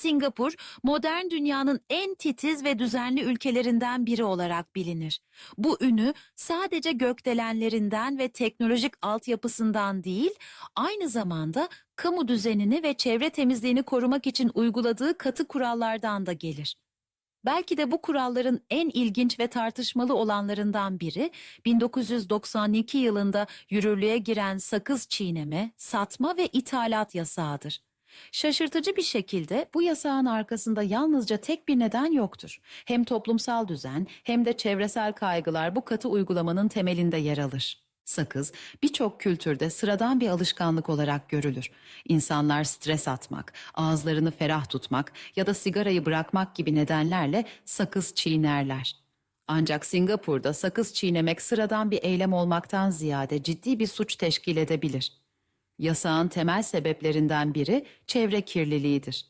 Singapur, modern dünyanın en titiz ve düzenli ülkelerinden biri olarak bilinir. Bu ünü sadece gökdelenlerinden ve teknolojik altyapısından değil, aynı zamanda kamu düzenini ve çevre temizliğini korumak için uyguladığı katı kurallardan da gelir. Belki de bu kuralların en ilginç ve tartışmalı olanlarından biri 1992 yılında yürürlüğe giren sakız çiğneme, satma ve ithalat yasağıdır. Şaşırtıcı bir şekilde bu yasağın arkasında yalnızca tek bir neden yoktur. Hem toplumsal düzen hem de çevresel kaygılar bu katı uygulamanın temelinde yer alır. Sakız birçok kültürde sıradan bir alışkanlık olarak görülür. İnsanlar stres atmak, ağızlarını ferah tutmak ya da sigarayı bırakmak gibi nedenlerle sakız çiğnerler. Ancak Singapur'da sakız çiğnemek sıradan bir eylem olmaktan ziyade ciddi bir suç teşkil edebilir. Yasağın temel sebeplerinden biri çevre kirliliğidir.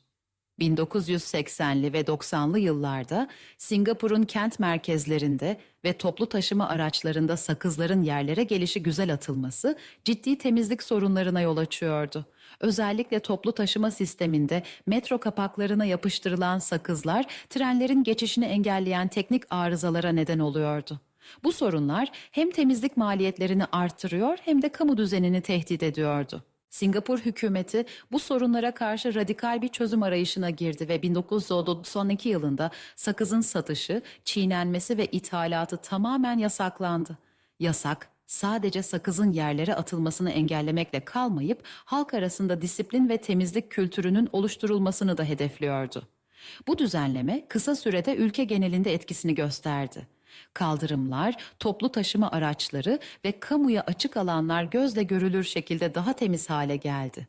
1980'li ve 90'lı yıllarda Singapur'un kent merkezlerinde ve toplu taşıma araçlarında sakızların yerlere gelişi güzel atılması ciddi temizlik sorunlarına yol açıyordu. Özellikle toplu taşıma sisteminde metro kapaklarına yapıştırılan sakızlar trenlerin geçişini engelleyen teknik arızalara neden oluyordu. Bu sorunlar hem temizlik maliyetlerini artırıyor hem de kamu düzenini tehdit ediyordu. Singapur hükümeti bu sorunlara karşı radikal bir çözüm arayışına girdi ve 1992 yılında sakızın satışı, çiğnenmesi ve ithalatı tamamen yasaklandı. Yasak sadece sakızın yerlere atılmasını engellemekle kalmayıp halk arasında disiplin ve temizlik kültürünün oluşturulmasını da hedefliyordu. Bu düzenleme kısa sürede ülke genelinde etkisini gösterdi. Kaldırımlar, toplu taşıma araçları ve kamuya açık alanlar gözle görülür şekilde daha temiz hale geldi.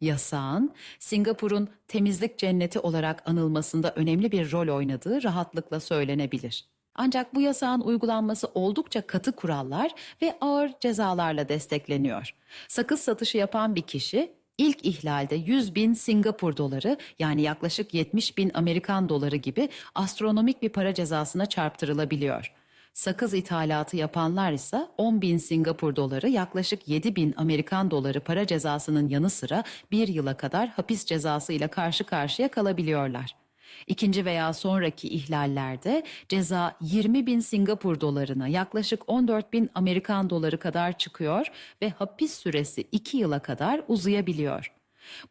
Yasağın, Singapur'un temizlik cenneti olarak anılmasında önemli bir rol oynadığı rahatlıkla söylenebilir. Ancak bu yasağın uygulanması oldukça katı kurallar ve ağır cezalarla destekleniyor. Sakız satışı yapan bir kişi ilk ihlalde 100 bin Singapur doları yani yaklaşık 70 bin Amerikan doları gibi astronomik bir para cezasına çarptırılabiliyor. Sakız ithalatı yapanlar ise 10 bin Singapur doları yaklaşık 7 bin Amerikan doları para cezasının yanı sıra bir yıla kadar hapis cezası ile karşı karşıya kalabiliyorlar. İkinci veya sonraki ihlallerde ceza 20 bin Singapur dolarına yaklaşık 14 bin Amerikan doları kadar çıkıyor ve hapis süresi 2 yıla kadar uzayabiliyor.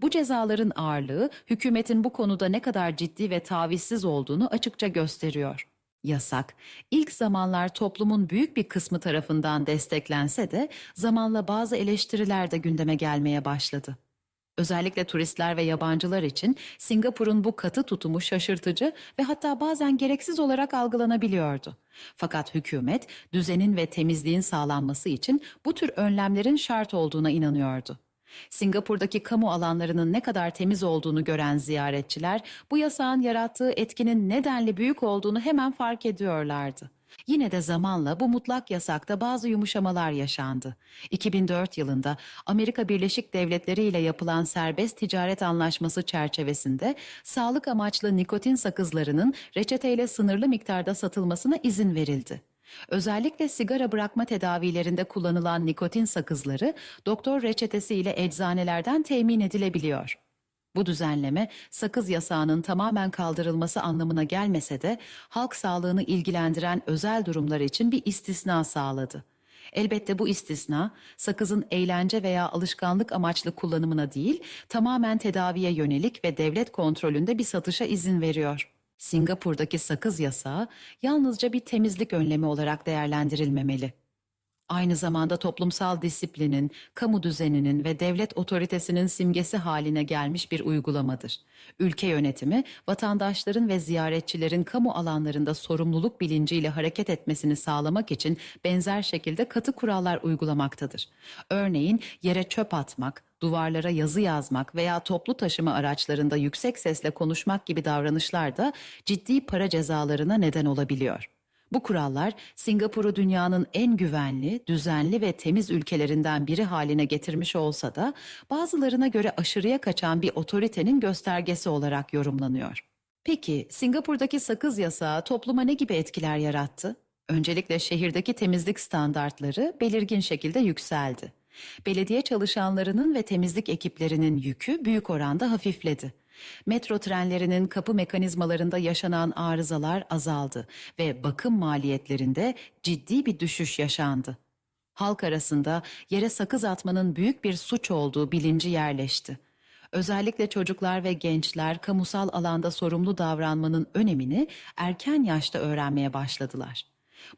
Bu cezaların ağırlığı hükümetin bu konuda ne kadar ciddi ve tavizsiz olduğunu açıkça gösteriyor. Yasak, ilk zamanlar toplumun büyük bir kısmı tarafından desteklense de zamanla bazı eleştiriler de gündeme gelmeye başladı. Özellikle turistler ve yabancılar için Singapur'un bu katı tutumu şaşırtıcı ve hatta bazen gereksiz olarak algılanabiliyordu. Fakat hükümet düzenin ve temizliğin sağlanması için bu tür önlemlerin şart olduğuna inanıyordu. Singapur'daki kamu alanlarının ne kadar temiz olduğunu gören ziyaretçiler bu yasağın yarattığı etkinin nedenli büyük olduğunu hemen fark ediyorlardı. Yine de zamanla bu mutlak yasakta bazı yumuşamalar yaşandı. 2004 yılında Amerika Birleşik Devletleri ile yapılan serbest ticaret anlaşması çerçevesinde sağlık amaçlı nikotin sakızlarının reçeteyle sınırlı miktarda satılmasına izin verildi. Özellikle sigara bırakma tedavilerinde kullanılan nikotin sakızları doktor reçetesiyle eczanelerden temin edilebiliyor. Bu düzenleme sakız yasağının tamamen kaldırılması anlamına gelmese de halk sağlığını ilgilendiren özel durumlar için bir istisna sağladı. Elbette bu istisna sakızın eğlence veya alışkanlık amaçlı kullanımına değil, tamamen tedaviye yönelik ve devlet kontrolünde bir satışa izin veriyor. Singapur'daki sakız yasağı yalnızca bir temizlik önlemi olarak değerlendirilmemeli. Aynı zamanda toplumsal disiplinin, kamu düzeninin ve devlet otoritesinin simgesi haline gelmiş bir uygulamadır. Ülke yönetimi, vatandaşların ve ziyaretçilerin kamu alanlarında sorumluluk bilinciyle hareket etmesini sağlamak için benzer şekilde katı kurallar uygulamaktadır. Örneğin yere çöp atmak, duvarlara yazı yazmak veya toplu taşıma araçlarında yüksek sesle konuşmak gibi davranışlar da ciddi para cezalarına neden olabiliyor. Bu kurallar Singapur'u dünyanın en güvenli, düzenli ve temiz ülkelerinden biri haline getirmiş olsa da bazılarına göre aşırıya kaçan bir otoritenin göstergesi olarak yorumlanıyor. Peki Singapur'daki sakız yasağı topluma ne gibi etkiler yarattı? Öncelikle şehirdeki temizlik standartları belirgin şekilde yükseldi. Belediye çalışanlarının ve temizlik ekiplerinin yükü büyük oranda hafifledi. Metro trenlerinin kapı mekanizmalarında yaşanan arızalar azaldı ve bakım maliyetlerinde ciddi bir düşüş yaşandı. Halk arasında yere sakız atmanın büyük bir suç olduğu bilinci yerleşti. Özellikle çocuklar ve gençler kamusal alanda sorumlu davranmanın önemini erken yaşta öğrenmeye başladılar.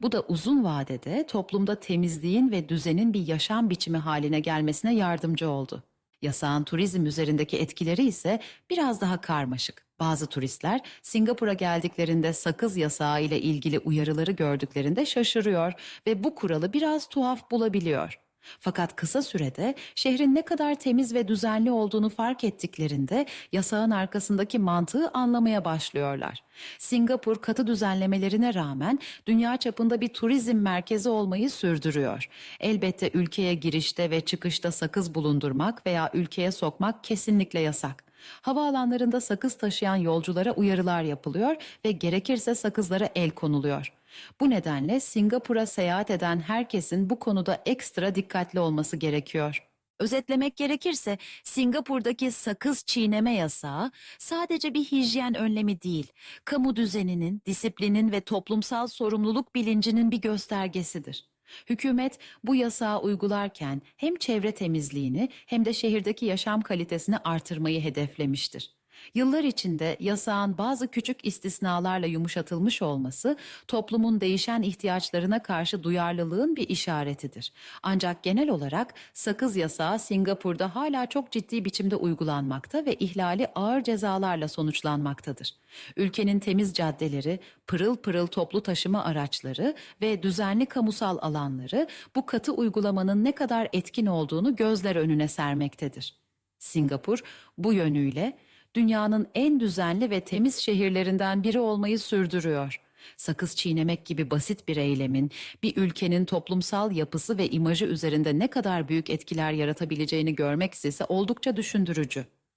Bu da uzun vadede toplumda temizliğin ve düzenin bir yaşam biçimi haline gelmesine yardımcı oldu. Yasağın turizm üzerindeki etkileri ise biraz daha karmaşık. Bazı turistler Singapur'a geldiklerinde sakız yasağı ile ilgili uyarıları gördüklerinde şaşırıyor ve bu kuralı biraz tuhaf bulabiliyor. Fakat kısa sürede şehrin ne kadar temiz ve düzenli olduğunu fark ettiklerinde yasağın arkasındaki mantığı anlamaya başlıyorlar. Singapur katı düzenlemelerine rağmen dünya çapında bir turizm merkezi olmayı sürdürüyor. Elbette ülkeye girişte ve çıkışta sakız bulundurmak veya ülkeye sokmak kesinlikle yasak. Havaalanlarında sakız taşıyan yolculara uyarılar yapılıyor ve gerekirse sakızlara el konuluyor. Bu nedenle Singapur'a seyahat eden herkesin bu konuda ekstra dikkatli olması gerekiyor. Özetlemek gerekirse Singapur'daki sakız çiğneme yasağı sadece bir hijyen önlemi değil, kamu düzeninin, disiplinin ve toplumsal sorumluluk bilincinin bir göstergesidir. Hükümet bu yasağı uygularken hem çevre temizliğini hem de şehirdeki yaşam kalitesini artırmayı hedeflemiştir. Yıllar içinde yasağın bazı küçük istisnalarla yumuşatılmış olması toplumun değişen ihtiyaçlarına karşı duyarlılığın bir işaretidir. Ancak genel olarak sakız yasağı Singapur'da hala çok ciddi biçimde uygulanmakta ve ihlali ağır cezalarla sonuçlanmaktadır. Ülkenin temiz caddeleri, pırıl pırıl toplu taşıma araçları ve düzenli kamusal alanları bu katı uygulamanın ne kadar etkin olduğunu gözler önüne sermektedir. Singapur bu yönüyle dünyanın en düzenli ve temiz şehirlerinden biri olmayı sürdürüyor. Sakız çiğnemek gibi basit bir eylemin bir ülkenin toplumsal yapısı ve imajı üzerinde ne kadar büyük etkiler yaratabileceğini görmek ise oldukça düşündürücü.